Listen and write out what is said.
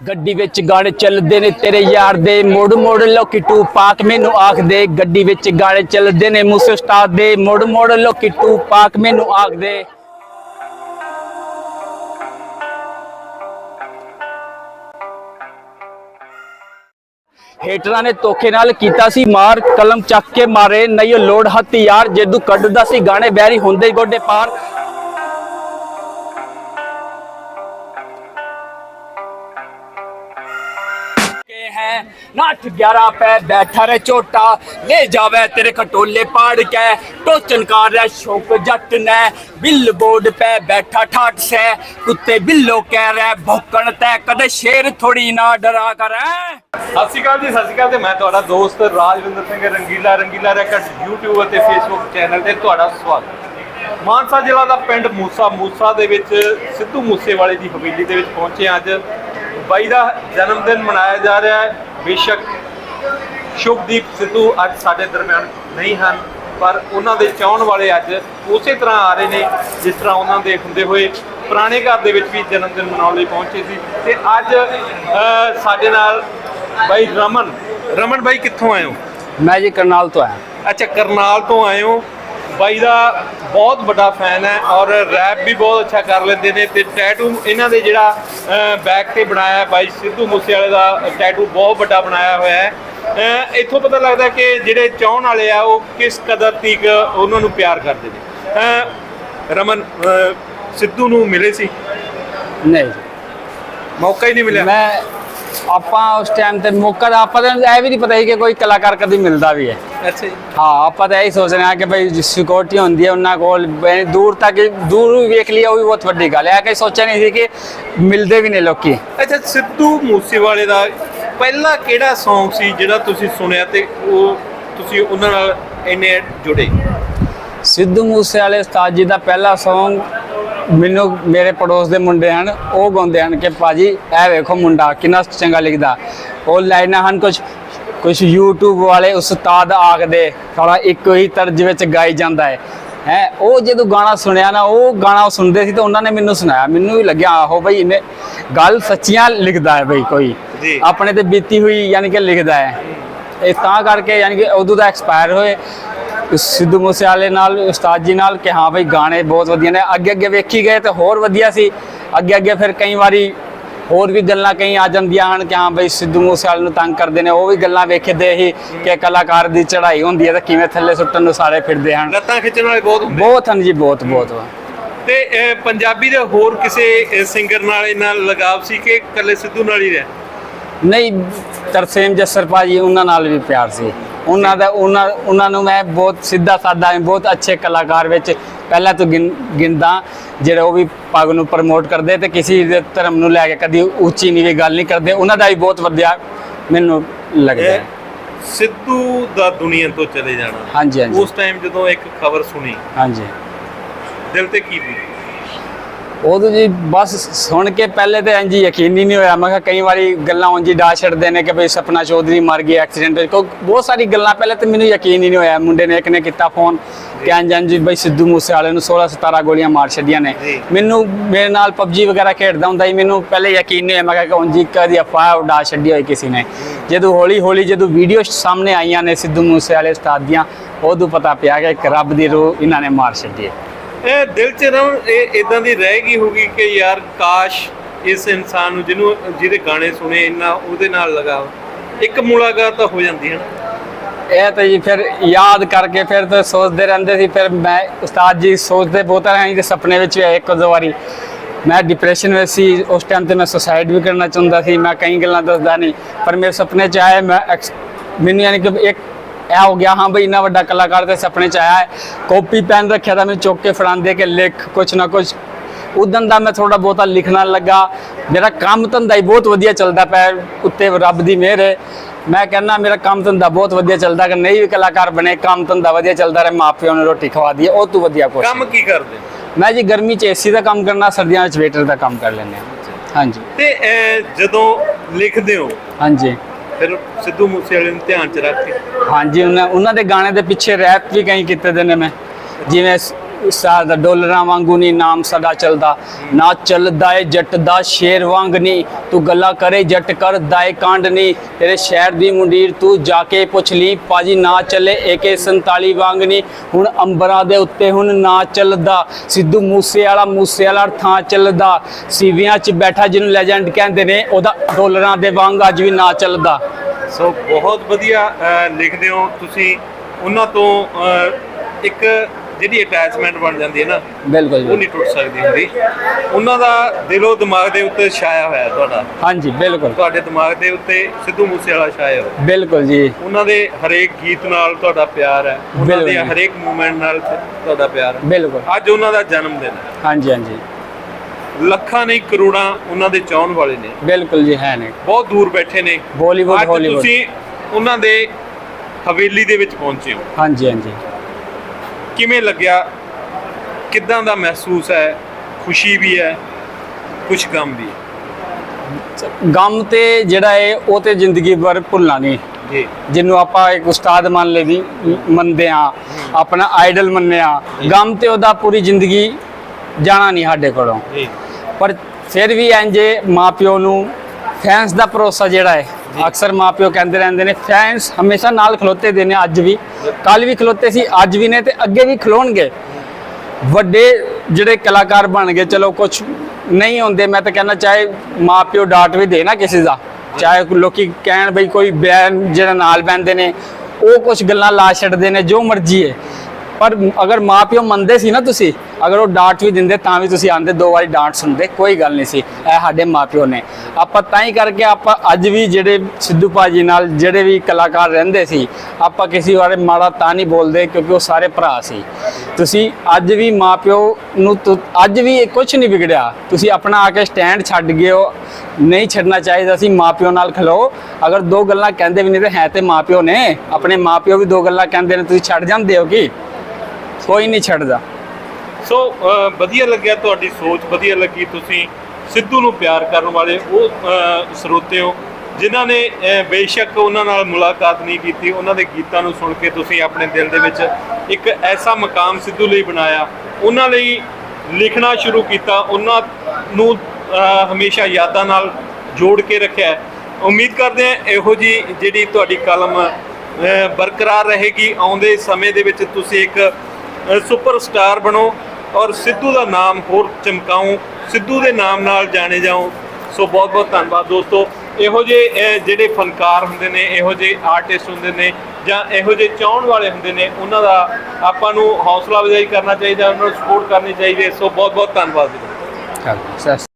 ਗੱਡੀ ਵਿੱਚ ਗਾਣੇ ਚੱਲਦੇ ਨੇ, ਤੇਰੇ ਯਾਰ ਦੇ ਮੋੜ ਮੋੜ ਲੋਕੀ ਟੂ ਪਾਕ ਮੈਨੂੰ ਆਖਦੇ, ਗੱਡੀ ਵਿੱਚ ਗਾਣੇ ਚੱਲਦੇ ਨੇ, ਮੂਸੇ ਉਸਤਾਦ ਦੇ ਮੋੜ ਮੋੜ ਲੋਕੀ ਟੂ ਪਾਕ ਮੈਨੂੰ ਆਖਦੇ। ਹੇਟਰਾਂ ਨੇ ਧੋਖੇ ਨਾਲ ਕੀਤਾ ਸੀ ਮਾਰ, ਕਲਮ ਚੱਕ ਕੇ ਮਾਰੇ, ਨਹੀਂ ਉਹ ਲੋੜ ਹਥਿਆਰ ਜਦੋਂ ਕੱਢਦਾ ਸੀ, ਗਾਣੇ ਬੈਰੀ ਹੁੰਦੇ ਗੋਡੇ ਪਾਰ। ਕੇ ਹੈ। ਨੱਠ 11 ਪੈ ਬੈਠਾ ਰੇ ਝੋਟਾ, ਲੈ ਜਾਵੇ ਤੇਰੇ ਖਟੋਲੇ ਪਾੜ ਕੇ। ਟੋਚਨ ਕਰ ਰਿਹਾ ਸ਼ੌਕ ਜੱਟ ਨੇ। ਬਿੱਲ ਬੋਰਡ ਪੈ ਬੈਠਾ ਠਾਟ ਸੇ ਕੁੱਤੇ ਬਿੱਲੋ ਕਹਿ ਰਿਹਾ, ਭੌਕਣ ਤੈ ਕਦੇ ਸ਼ੇਰ ਥੋੜੀ ਨਾ ਡਰਾ ਸਤਿ ਸ਼੍ਰੀ ਅਕਾਲ ਜੀ, ਸਤਿ ਸ਼੍ਰੀ ਅਕਾਲ ਤੇ ਮੈਂ ਤੁਹਾਡਾ ਦੋਸਤ ਰਾਜਵਿੰਦਰ ਸਿੰਘ ਰੰਗੀਲਾ ਰੰਗੀਲਾ ਰੈਕਟ YouTube ਅਤੇ Facebook ਚੈਨਲ ਤੇ ਤੁਹਾਡਾ ਸਵਾਗਤ ਮਾਨਸਾ ਜ਼ਿਲ੍ਹਾ ਦਾ ਪਿੰਡ ਮੂਸਾ ਮੂਸਾ ਦੇ ਵਿੱਚ ਸਿੱਧੂ ਮੂਸੇਵਾਲੇ ਦੀ ਹਵੇਲੀ ਦੇ ਵਿੱਚ ਪਹੁੰਚੇ ਅੱਜ। ਬਾਈ ਦਾ ਜਨਮ ਦਿਨ ਮਨਾਇਆ ਜਾ ਰਿਹਾ ਹੈ। ਬੇਸ਼ੱਕ ਸ਼ੁਭਦੀਪ ਸਿੱਧੂ ਅੱਜ ਸਾਡੇ ਦਰਮਿਆਨ ਨਹੀਂ ਹਨ ਪਰ ਉਹਨਾਂ ਦੇ ਚਾਹਣ ਵਾਲੇ ਅੱਜ ਉਸੇ ਤਰ੍ਹਾਂ ਆ ਰਹੇ ਨੇ ਜਿਸ ਤਰ੍ਹਾਂ ਉਹਨਾਂ ਦੇ ਹੁੰਦੇ ਹੋਏ ਪੁਰਾਣੇ ਘਰ ਦੇ ਵਿੱਚ ਵੀ ਜਨਮ ਦਿਨ ਮਨਾਉਣ ਲਈ ਪਹੁੰਚੇ ਸੀ। ਤੇ ਅੱਜ ਸਾਡੇ ਨਾਲ ਬਾਈ ਰਮਨ। ਰਮਨ ਬਾਈ ਕਿੱਥੋਂ ਆਏ ਹੋ? ਮੈਂ ਜੀ ਕਰਨਾਲ ਤੋਂ ਆਇਆ। ਅੱਛਾ ਕਰਨਾਲ ਤੋਂ ਆਏ ਹੋ। ਬਾਈ ਦਾ ਬਹੁਤ ਵੱਡਾ ਫੈਨ ਹੈ ਔਰ ਰੈਪ ਵੀ ਬਹੁਤ ਅੱਛਾ ਕਰ ਲੈਂਦੇ ਨੇ ਤੇ ਟੈਟੂ ਇਹਨਾਂ ਦੇ ਜਿਹੜਾ ਬੈਕ ਤੇ ਬਣਾਇਆ ਹੈ ਬਾਈ ਸਿੱਧੂ ਮੂਸੇਵਾਲੇ ਦਾ ਟੈਟੂ ਬਹੁਤ ਵੱਡਾ ਬਣਾਇਆ ਹੋਇਆ ਹੈ। ਇੱਥੋਂ ਪਤਾ ਲੱਗਦਾ ਕਿ ਜਿਹੜੇ ਚਾਹਣ ਵਾਲੇ ਆ ਉਹ ਕਿਸ ਕਦਰ ਤੀਕ ਉਹਨਾਂ ਨੂੰ ਪਿਆਰ ਕਰਦੇ ਨੇ। ਰਮਨ ਸਿੱਧੂ ਨੂੰ ਮਿਲੇ ਸੀ? ਨਹੀਂ। ਮੌਕਾ ਹੀ ਨਹੀਂ ਮਿਲਿਆ। ਮੈਂ ਆਪਾਂ ਉਸ ਟਾਈਮ ਤੇ ਮੌਕਾ ਦਾ ਆਪਾਂ ਤਾਂ ਇਹ ਵੀ ਨਹੀਂ ਪਤਾ ਸੀ ਕਿ ਕੋਈ ਕਲਾਕਾਰ ਕਦੀ ਮਿਲਦਾ ਵੀ ਹੈ। ਅੱਛਾ ਜੀ। ਹਾਂ ਆਪਾਂ ਤਾਂ ਇਹੀ ਸੋਚ ਰਹੇ ਹਾਂ ਕਿ ਭਾਈ ਸਿਕਿਉਰਿਟੀ ਹੁੰਦੀ ਹੈ ਉਹਨਾਂ ਕੋਲ ਬਈ ਦੂਰ ਤੱਕ ਦੂਰ ਵੀ ਵੇਖ ਲਿਆ ਉਹ ਵੀ ਬਹੁਤ ਵੱਡੀ ਗੱਲ ਹੈ। ਕਈ ਸੋਚਿਆ ਨਹੀਂ ਸੀ ਕਿ ਮਿਲਦੇ ਵੀ ਨੇ ਲੋਕੀ। ਅੱਛਾ ਸਿੱਧੂ ਮੂਸੇਵਾਲੇ ਦਾ ਪਹਿਲਾ ਕਿਹੜਾ Song ਸੀ ਜਿਹੜਾ ਤੁਸੀਂ ਸੁਣਿਆ ਤੇ ਉਹ ਤੁਸੀਂ ਉਹਨਾਂ ਨਾਲ ਇੰਨੇ ਜੁੜੇ? ਸਿੱਧੂ ਮੂਸੇ ਵਾਲੇ ਉਸਤਾਦ ਜੀ ਦਾ ਪਹਿਲਾ Song ਮੈਨੂੰ ਮੇਰੇ ਪੜੋਸ ਦੇ ਮੁੰਡੇ ਹਨ ਉਹ ਗਾਉਂਦੇ ਹਨ ਕਿ ਭਾਜੀ ਇਹ ਵੇਖੋ ਮੁੰਡਾ ਕਿੰਨਾ ਚੰਗਾ ਲਿਖਦਾ। ਉਹ ਲਾਈਨਾਂ ਹਨ ਕੁਝ ਕੁਝ YouTube ਵਾਲੇ ਉਸਤਾਦ ਆਖਦੇ ਸਾਲਾ ਇੱਕੋ ਹੀ ਤਰਜ ਵਿੱਚ ਗਾਈ ਜਾਂਦਾ ਹੈ। ਹੈ ਉਹ ਜਦੋਂ ਗਾਣਾ ਸੁਣਿਆ ਨਾ ਉਹ ਗਾਣਾ ਸੁਣਦੇ ਸੀ ਤਾਂ ਉਹਨਾਂ ਨੇ ਮੈਨੂੰ ਸੁਣਾਇਆ। ਮੈਨੂੰ ਵੀ ਲੱਗਿਆ ਆਹੋ ਬਈ ਇਹਨੇ ਗੱਲ ਸੱਚੀਆਂ ਲਿਖਦਾ ਹੈ ਬਈ ਕੋਈ। ਆਪਣੇ ਤੇ ਬੀਤੀ ਹੋਈ ਯਾਨੀ ਕਿ ਲਿਖਦਾ ਹੈ। ਇਹ ਤਾਂ ਕਰਕੇ ਯਾਨੀ ਕਿ ਉਦੋਂ ਦਾ ਐਕਸਪਾਇਰ ਹੋਏ। ਸਿੱਧੂ ਮੂਸੇਵਾਲੇ ਨਾਲ ਉਸਤਾਦ ਜੀ ਨਾਲ ਕਿ ਹਾਂ ਬਈ ਗਾਣੇ ਬਹੁਤ ਵਧੀਆ ਨੇ। ਅੱਗੇ ਅੱਗੇ ਵੇਖੀ ਗਏ ਤੇ ਹੋਰ ਵਧੀਆ ਸੀ। ਅੱਗੇ ਅੱਗੇ ਫਿਰ ਕਈ ਵਾਰੀ ਹੋਰ ਵੀ ਗੱਲਾਂ ਕਈ ਆ ਜਾਂਦੀਆਂ ਹਨ ਕਿ ਹਾਂ ਬਈ ਸਿੱਧੂ ਮੂਸੇਵਾਲੇ ਨੂੰ ਤੰਗ ਕਰਦੇ ਨੇ। ਉਹ ਵੀ ਗੱਲਾਂ ਵੇਖਦੇ ਹੀ ਕਿ ਕਲਾਕਾਰ ਦੀ ਚੜ੍ਹਾਈ ਹੁੰਦੀ ਹੈ ਤਾਂ ਕਿਵੇਂ ਥੱਲੇ ਸੁੱਟਣ ਨੂੰ ਸਾਰੇ ਫਿਰਦੇ ਹਨ। ਲੱਤਾਂ ਖਿੱਚਣ ਵਾਲੇ ਬਹੁਤ ਹੁੰਦੇ। ਬਹੁਤ ਹਨ ਜੀ ਬਹੁਤ ਬਹੁਤ। ਤੇ ਪੰਜਾਬੀ ਦੇ ਹੋਰ ਕਿਸੇ ਸਿੰਗਰ ਨਾਲ ਇਹਨਾਂ ਲਗਾਵ ਸੀ ਕਿ ਇਕੱਲੇ ਸਿੱਧੂ ਨਾਲ ਹੀ ਰਿਹਾ? ਨਹੀਂ ਤਰਸੇਮ ਜੱਸਰ ਭਾਜੀ ਉਹਨਾਂ ਨਾਲ ਵੀ ਪਿਆਰ ਸੀ। ਉਹਨਾਂ ਦਾ ਉਹਨਾਂ ਉਹਨਾਂ ਨੂੰ ਮੈਂ ਬਹੁਤ ਸਿੱਧਾ ਸਾਦਾ ਬਹੁਤ ਅੱਛੇ ਕਲਾਕਾਰ ਵਿੱਚ ਪਹਿਲਾਂ ਤੋਂ ਗਿਣਦਾ ਜਿਹੜੇ ਉਹ ਵੀ ਪੱਗ ਨੂੰ ਪ੍ਰਮੋਟ ਕਰਦੇ ਤੇ ਕਿਸੇ ਦੇ ਧਰਮ ਨੂੰ ਲੈ ਕੇ ਕਦੀ ਉੱਚੀ ਨੀਵੀਂ ਗੱਲ ਨਹੀਂ ਕਰਦੇ ਉਹਨਾਂ ਦਾ ਵੀ ਬਹੁਤ ਵਧੀਆ ਮੈਨੂੰ ਲੱਗਦਾ ਹੈ। ਸਿੱਧੂ ਦਾ ਦੁਨੀਆ ਤੋਂ ਚਲੇ ਜਾਣਾ। ਹਾਂਜੀ ਹਾਂਜੀ। ਉਸ ਟਾਈਮ ਜਦੋਂ ਇੱਕ ਖਬਰ ਸੁਣੀ ਹਾਂਜੀ। ਦਿਲ ਤੇ ਕੀ ਬੀਤੀ? ਉਦੋਂ ਜੀ ਬਸ ਸੁਣ ਕੇ ਪਹਿਲੇ ਤੇ ਇੰਜ ਯਕੀਨ ਹੀ ਨਹੀਂ ਹੋਇਆ। ਮੈਂ ਕਿਹਾ ਕਈ ਵਾਰੀ ਗੱਲਾਂ ਉਂਝ ਡਾ ਛੱਡਦੇ ਨੇ ਕਿ ਭਈ ਸਪਨਾ ਚੌਧਰੀ ਮਰ ਗਈ ਐਕਸੀਡੈਂਟ ਵਿੱਚ ਕਿਉਂਕਿ ਬਹੁਤ ਸਾਰੀ ਗੱਲਾਂ ਪਹਿਲੇ ਤੇ ਮੈਨੂੰ ਯਕੀਨ ਹੀ ਨਹੀਂ ਹੋਇਆ। ਮੁੰਡੇ ਨੇ ਇੱਕ ਨੇ ਕੀਤਾ ਫੋਨ ਕਿ ਇੰਜ ਇੰਜ ਭਈ ਸਿੱਧੂ ਮੂਸੇਵਾਲੇ ਨੂੰ 16 17 ਗੋਲੀਆਂ ਮਾਰ ਛੱਡੀਆਂ ਨੇ। ਜੀ। ਮੈਨੂੰ ਮੇਰੇ ਨਾਲ ਪਬਜੀ ਵਗੈਰਾ ਖੇਡਦਾ ਹੁੰਦਾ ਸੀ। ਮੈਨੂੰ ਪਹਿਲੇ ਯਕੀਨ ਨਹੀਂ ਹੋਇਆ। ਮੈਂ ਕਿਹਾ ਕਿ ਉਂਝ ਹੀ ਕਦੀ ਅਫਵਾਹ ਉਡਾ ਛੱਡੀ ਹੋਈ ਕਿਸੇ ਨੇ। ਜਦੋਂ ਹੌਲੀ ਹੌਲੀ ਜਦੋਂ ਵੀਡੀਓ ਸਾਹਮਣੇ ਆਈਆਂ ਨੇ ਸਿੱਧੂ ਮੂਸੇਵਾਲੇ ਉਸਤਾਦ ਦੀਆਂ ਉਦੋਂ ਪਤਾ ਪਿਆ ਕਿ ਇੱਕ ਰੱਬ ਦੀ ਰੂਹ ਇਹਨਾਂ ਨੇ ਮਾਰ ਛੱਡੀ ਹੈ। ਇਹ ਦਿਲ 'ਚ ਨਾ ਇਹ ਇਦਾਂ ਦੀ ਰਹਿ ਗਈ ਹੋਗੀ ਕਿ ਯਾਰ ਕਾਸ਼ ਇਸ ਇਨਸਾਨ ਨੂੰ ਜਿਹਨੂੰ ਜਿਹਦੇ ਗਾਣੇ ਸੁਣੇ ਇੰਨਾ ਉਹਦੇ ਨਾਲ ਲਗਾਵ। ਇੱਕ ਮੁਲਾਕਾਤ ਤਾਂ ਹੋ ਜਾਂਦੀ ਹੈ ਨਾ। ਇਹ ਤਾਂ ਜੀ ਫਿਰ ਯਾਦ ਕਰਕੇ ਫਿਰ ਤਾਂ ਸੋਚਦੇ ਰਹਿੰਦੇ ਸੀ, ਫਿਰ ਮੈਂ ਉਸਤਾਦ ਜੀ ਸੋਚਦੇ ਬਹੁਤ ਰਹੇ ਤੇ ਸੁਪਨੇ ਵਿੱਚ ਆਏ ਇੱਕ ਦੋ ਵਾਰੀ। ਮੈਂ ਡਿਪਰੈਸ਼ਨ ਵਿੱਚ ਸੀ, ਉਸ ਟਾਈਮ ਤੇ ਮੈਂ ਸੁਸਾਇਡ ਵੀ ਕਰਨਾ ਚਾਹੁੰਦਾ ਸੀ, ਮੈਂ ਕਈ ਗੱਲਾਂ ਦੱਸਦਾ ਨਹੀਂ, ਪਰ ਮੇਰੇ ਸੁਪਨੇ ਚ ਆਏ, ਮੈਂ ਮੈਨੂੰ ਯਾਨੀ ਕਿ ਇੱਕ ਇਹ ਹੋ ਗਿਆ ਹਾਂ ਬਈ ਇੰਨਾ ਵੱਡਾ ਕਲਾਕਾਰ ਤੇ ਸੁਪਨੇ ਚ ਆਇਆ ਹੈ। ਕਾਪੀ ਪੈਨ ਰੱਖਿਆ ਤਾਂ ਮੈਨੂੰ ਚੁੱਕ ਕੇ ਫੜਾਉਂਦੇ ਕਿ ਲਿਖ ਕੁਛ ਨਾ ਕੁਛ। ਉਦੋਂ ਦਾ ਮੈਂ ਥੋੜਾ ਬਹੁਤਾ ਲਿਖਣਾ ਲੱਗਾ। ਮੇਰਾ ਕੰਮ ਧੰਦਾ ਹੀ ਬਹੁਤ ਵਧੀਆ ਚੱਲਦਾ ਪਿਆ ਉੱਤੇ ਰੱਬ ਦੀ ਮਿਹਰ ਹੈ। ਮੈਂ ਕਹਿੰਦਾ ਮੇਰਾ ਕੰਮ ਧੰਦਾ ਬਹੁਤ ਵਧੀਆ ਚੱਲਦਾ ਕਿ ਨਹੀਂ ਵੀ ਕਲਾਕਾਰ ਬਣੇ ਕੰਮ ਧੰਦਾ ਵਧੀਆ ਚੱਲਦਾ ਰਹੇ ਮਾਪਿਆਂ ਨੂੰ ਰੋਟੀ ਖਵਾ ਦਈਏ ਉਹ ਤੋਂ ਵਧੀਆ ਕੁਛ ਕੰਮ ਕੀ ਕਰਦੇ? ਮੈਂ ਜੀ ਗਰਮੀ ਚ ਏਸੀ ਦਾ ਕੰਮ ਕਰਨਾ ਸਰਦੀਆਂ ਵਿੱਚ ਵੇਟਰ ਦਾ ਕੰਮ ਕਰ ਲੈਂਦੇ ਹਾਂ। ਹਾਂਜੀ। ਤੇ ਜਦੋਂ ਲਿਖਦੇ ਹੋ ਹਾਂਜੀ। ਫਿਰ ਸਿੱਧੂ ਮੂਸੇਵਾਲੇ ਨੂੰ ਧਿਆਨ 'ਚ ਰੱਖ ਕੇ। ਹਾਂਜੀ, ਉਹਨਾਂ ਉਹਨਾਂ ਦੇ ਗਾਣੇ ਦੇ ਪਿੱਛੇ ਰੈਪ ਵੀ ਕਈ ਕੀਤੇ ਦੇ ਨੇ ਮੈਂ। ਜਿਵੇਂ ਸ- ਸਾਡਾ ਡੋਲਰਾਂ ਵਾਂਗੂ ਨਹੀਂ ਨਾਮ ਸਦਾ ਚੱਲਦਾ। ਨਾ ਚੱਲਦਾ ਏ ਜੱਟ ਦਾ ਸ਼ੇਰ ਵਾਂਗ ਨਹੀਂ ਤੂੰ ਗੱਲਾਂ ਕਰੇ ਜੱਟ ਕਰਦਾ ਏ ਕਾਂਡ ਨਹੀਂ ਤੇਰੇ ਸ਼ਹਿਰ ਦੀ ਮੁੰਡੀਰ ਤੂੰ ਜਾ ਕੇ ਪੁੱਛ ਲਈ ਪਾਜੀ ਨਾ ਚੱਲੇ AK47 ਵਾਂਗ ਨਹੀਂ ਹੁਣ ਅੰਬਰਾਂ ਦੇ ਉੱਤੇ ਹੁਣ ਨਾ ਚੱਲਦਾ। ਸਿੱਧੂ ਮੂਸੇ ਵਾਲਾ ਮੂਸੇ ਵਾਲਾ ਥਾਂ ਚੱਲਦਾ। ਸੀਵੀਆਂ 'ਚ ਬੈਠਾ ਜਿਹਨੂੰ ਲੈਜੈਂਡ ਕਹਿੰਦੇ ਨੇ, ਉਹਦਾ ਡੋਲਰਾਂ ਦੇ ਵਾਂਗ ਅੱਜ ਵੀ ਨਾ ਚੱਲਦਾ। ਸੋ ਬਹੁਤ ਵਧੀਆ ਲਿਖਦੇ ਹੋ ਤੁਸੀਂ। ਉਹਨਾਂ ਤੋਂ ਇੱਕ ਜਿਹੜੀ ਅਟੈਚਮੈਂਟ ਬਣ ਜਾਂਦੀ ਹੈ ਨਾ ਬਿਲਕੁਲ ਉਹ ਨਹੀਂ ਟੁੱਟ ਸਕਦੀ ਹੁੰਦੀ। ਉਹਨਾਂ ਦਾ ਦਿਲੋਂ ਦਿਮਾਗ ਦੇ ਉੱਤੇ ਛਾਇਆ ਹੋਇਆ ਤੁਹਾਡਾ। ਹਾਂਜੀ ਬਿਲਕੁਲ। ਤੁਹਾਡੇ ਦਿਮਾਗ ਦੇ ਉੱਤੇ ਸਿੱਧੂ ਮੂਸੇ ਵਾਲਾ ਛਾਇਆ ਹੋਇਆ। ਬਿਲਕੁਲ ਜੀ। ਉਹਨਾਂ ਦੇ ਹਰੇਕ ਗੀਤ ਨਾਲ ਤੁਹਾਡਾ ਪਿਆਰ ਹੈ। ਉਹਨਾਂ ਦੇ। ਹਰੇਕ ਮੂਵਮੈਂਟ ਨਾਲ ਤੁਹਾਡਾ ਪਿਆਰ ਹੈ। ਬਿਲਕੁਲ। ਅੱਜ ਉਹਨਾਂ ਦਾ ਜਨਮ ਦਿਨ ਹੈ। ਹਾਂਜੀ ਹਾਂਜੀ। ਲੱਖਾਂ ਨਹੀਂ ਕਰੋੜਾਂ ਉਹਨਾਂ ਦੇ ਚਾਹਣ ਵਾਲੇ ਨੇ। ਬਿਲਕੁਲ ਜੀ ਹੈ ਨੇ। ਬਹੁਤ ਦੂਰ ਬੈਠੇ ਨੇ। ਬਾਲੀਵੁੱਡ ਅੱਜ ਹਾਲੀਵੁੱਡ ਤੁਸੀਂ ਉਹਨਾਂ ਦੇ ਹਵੇਲੀ ਦੇ ਵਿੱਚ ਪਹੁੰਚੇ ਹੋ। ਹਾਂਜੀ ਹਾਂਜੀ। ਕਿਵੇਂ ਲੱਗਿਆ? ਕਿੱਦਾਂ ਦਾ ਮਹਿਸੂਸ ਹੈ? ਖੁਸ਼ੀ ਵੀ ਹੈ ਕੁਝ ਗਮ ਵੀ ਹੈ। ਗਮ ਤੇ ਜਿਹੜਾ ਹੈ ਉਹ ਤੇ ਜ਼ਿੰਦਗੀ ਭਰ ਭੁੱਲਣਾ ਨਹੀਂ। ਜੀ। ਜਿਹਨੂੰ ਆਪਾਂ ਇੱਕ ਉਸਤਾਦ ਮੰਨ ਲੈ ਵੀ ਮੰਨਦੇ ਆ ਆਪਣਾ ਆਈਡਲ ਮੰਨਦੇ ਆ ਗਮ ਤੇ ਉਹਦਾ ਪੂਰੀ ਜ਼ਿੰਦਗੀ ਜਾਣਾ ਨਹੀਂ ਸਾਡੇ ਕੋਲੋਂ। ਜੀ। ਪਰ ਫਿਰ ਵੀ ਇੰਜੇ ਮਾਪਿਓ ਨੂੰ ਫੈਨਸ ਦਾ ਭਰੋਸਾ ਜਿਹੜਾ ਹੈ ਅਕਸਰ ਮਾਪਿਓ ਕਹਿੰਦੇ ਰਹਿੰਦੇ ਨੇ ਫੈਨਸ ਹਮੇਸ਼ਾ ਨਾਲ ਖਲੋਤੇ ਦੇ ਨੇ ਅੱਜ ਵੀ। ਕੱਲ ਵੀ ਖਲੋਤੇ ਸੀ ਅੱਜ ਵੀ ਨੇ ਤੇ ਅੱਗੇ ਵੀ ਖਲੋਣਗੇ। ਵੱਡੇ ਜਿਹੜੇ ਕਲਾਕਾਰ ਬਣ ਗਏ ਚਲੋ ਕੁਝ ਨਹੀਂ ਹੁੰਦੇ ਮੈਂ ਤਾਂ ਕਹਿੰਦਾ ਚਾਹੇ ਮਾਪਿਓ ਡਾਟ ਵੀ ਦੇ ਨਾ ਕਿਸੇ ਦਾ ਚਾਹੇ ਲੋਕੀ ਕਹਿਣ ਬਈ ਕੋਈ ਬੈਨ ਜਿਹੜਾ ਨਾਲ ਬੈੰਦੇ ਨੇ ਉਹ ਕੁਝ ਗੱਲਾਂ ਲਾ ਛੱਡਦੇ ਨੇ ਜੋ ਮਰਜ਼ੀ ਹੈ। ਪਰ ਅਗਰ ਮਾਪਿਓ ਮੰਨਦੇ ਸੀ ਨਾ ਤੁਸੀਂ ਅਗਰ ਉਹ ਡਾਂਟ ਵੀ ਦਿੰਦੇ ਤਾਂ ਵੀ ਤੁਸੀਂ ਆਂਦੇ, ਦੋ ਵਾਰੀ ਡਾਂਟ ਸੁਣਦੇ, ਕੋਈ ਗੱਲ ਨਹੀਂ ਸੀ। ਇਹ ਸਾਡੇ ਮਾਪਿਓ ਨੇ। ਆਪਾਂ ਤਾਂ ਹੀ ਕਰਕੇ ਆਪਾਂ ਅੱਜ ਵੀ ਜਿਹੜੇ ਸਿੱਧੂ ਭਾਜੀ ਨਾਲ ਜਿਹੜੇ ਵੀ ਕਲਾਕਾਰ ਰਹਿੰਦੇ ਸੀ, ਆਪਾਂ ਕਿਸੇ ਬਾਰੇ ਮਾੜਾ ਤਾਂ ਨਹੀਂ ਬੋਲਦੇ ਕਿਉਂਕਿ ਉਹ ਸਾਰੇ ਭਰਾ ਸੀ। ਤੁਸੀਂ ਅੱਜ ਵੀ ਮਾਪਿਓ ਨੂੰ ਅੱਜ ਵੀ ਕੁਝ ਨਹੀਂ ਵਿਗੜਿਆ। ਤੁਸੀਂ ਆਪਣਾ ਆ ਕੇ ਸਟੈਂਡ ਛੱਡ ਗਏ ਹੋ। ਨਹੀਂ ਛੱਡਣਾ ਚਾਹੀਦਾ ਸੀ, ਮਾਪਿਓ ਨਾਲ ਖਲੋ। ਅਗਰ ਦੋ ਗੱਲਾਂ ਕਹਿੰਦੇ ਵੀ ਨਹੀਂ ਤੇ ਹੈ ਤੇ ਮਾਪਿਓ ਨੇ। ਆਪਣੇ ਮਾਪਿਓ ਵੀ ਦੋ ਗੱਲਾਂ ਕਹਿੰਦੇ ਨੇ, ਤੁਸੀਂ ਛੱਡ ਜਾਂਦੇ ਹੋ ਕਿ? ਕੋਈ ਨਹੀਂ ਛੱਡਦਾ। ਸੋ ਵਧੀਆ ਲੱਗਿਆ ਤੁਹਾਡੀ ਸੋਚ, ਵਧੀਆ ਲੱਗੀ ਤੁਸੀਂ ਸਿੱਧੂ ਨੂੰ ਪਿਆਰ ਕਰਨ ਵਾਲੇ, ਉਹ ਸਰੋਤੇ ਹੋ, ਜਿਨ੍ਹਾਂ ਨੇ ਬੇਸ਼ੱਕ ਉਹਨਾਂ ਨਾਲ ਮੁਲਾਕਾਤ ਨਹੀਂ ਕੀਤੀ, ਉਹਨਾਂ ਦੇ ਗੀਤਾਂ ਨੂੰ ਸੁਣ ਕੇ ਤੁਸੀਂ ਆਪਣੇ ਦਿਲ ਦੇ ਵਿੱਚ ਇੱਕ ਐਸਾ ਮਕਾਮ ਸਿੱਧੂ ਲਈ ਬਣਾਇਆ, ਉਹਨਾਂ ਲਈ ਲਿਖਣਾ ਸ਼ੁਰੂ ਕੀਤਾ, ਉਹਨਾਂ ਨੂੰ ਹਮੇਸ਼ਾ ਯਾਦਾਂ ਨਾਲ ਜੋੜ ਕੇ ਰੱਖਿਆ। ਉਮੀਦ ਕਰਦੇ ਹਾਂ ਇਹੋ ਜੀ ਜਿਹੜੀ ਤੁਹਾਡੀ ਕਲਮ ਬਰਕਰਾਰ ਰਹੇਗੀ, ਆਉਂਦੇ ਸਮੇਂ ਦੇ ਵਿੱਚ ਤੁਸੀਂ ਇੱਕ ਸੁਪਰਸਟਾਰ ਬਣੋ। ਔਰ ਸਿੱਧੂ ਦਾ ਨਾਮ ਹੋਰ ਚਮਕਾਓ ਸਿੱਧੂ ਦੇ ਨਾਮ ਨਾਲ ਜਾਣੇ ਜਾਓ ਸੋ ਬਹੁਤ ਬਹੁਤ ਧੰਨਵਾਦ ਦੋਸਤੋ। ਇਹੋ ਜਿਹੇ ਜਿਹੜੇ ਫਨਕਾਰ ਹੁੰਦੇ ਨੇ, ਇਹੋ ਜਿਹੇ ਆਰਟਿਸਟ ਹੁੰਦੇ ਨੇ ਜਾਂ ਇਹੋ ਜਿਹੇ ਚਾਹਣ ਵਾਲੇ ਹੁੰਦੇ ਨੇ, ਉਹਨਾਂ ਦਾ ਆਪਾਂ ਨੂੰ ਹੌਸਲਾ ਅਫਜ਼ਾਈ ਕਰਨਾ ਚਾਹੀਦਾ, ਉਹਨਾਂ ਨੂੰ ਸਪੋਰਟ ਕਰਨੀ ਚਾਹੀਦੀ ਹੈ। ਸੋ ਬਹੁਤ ਬਹੁਤ ਧੰਨਵਾਦ ਜੀ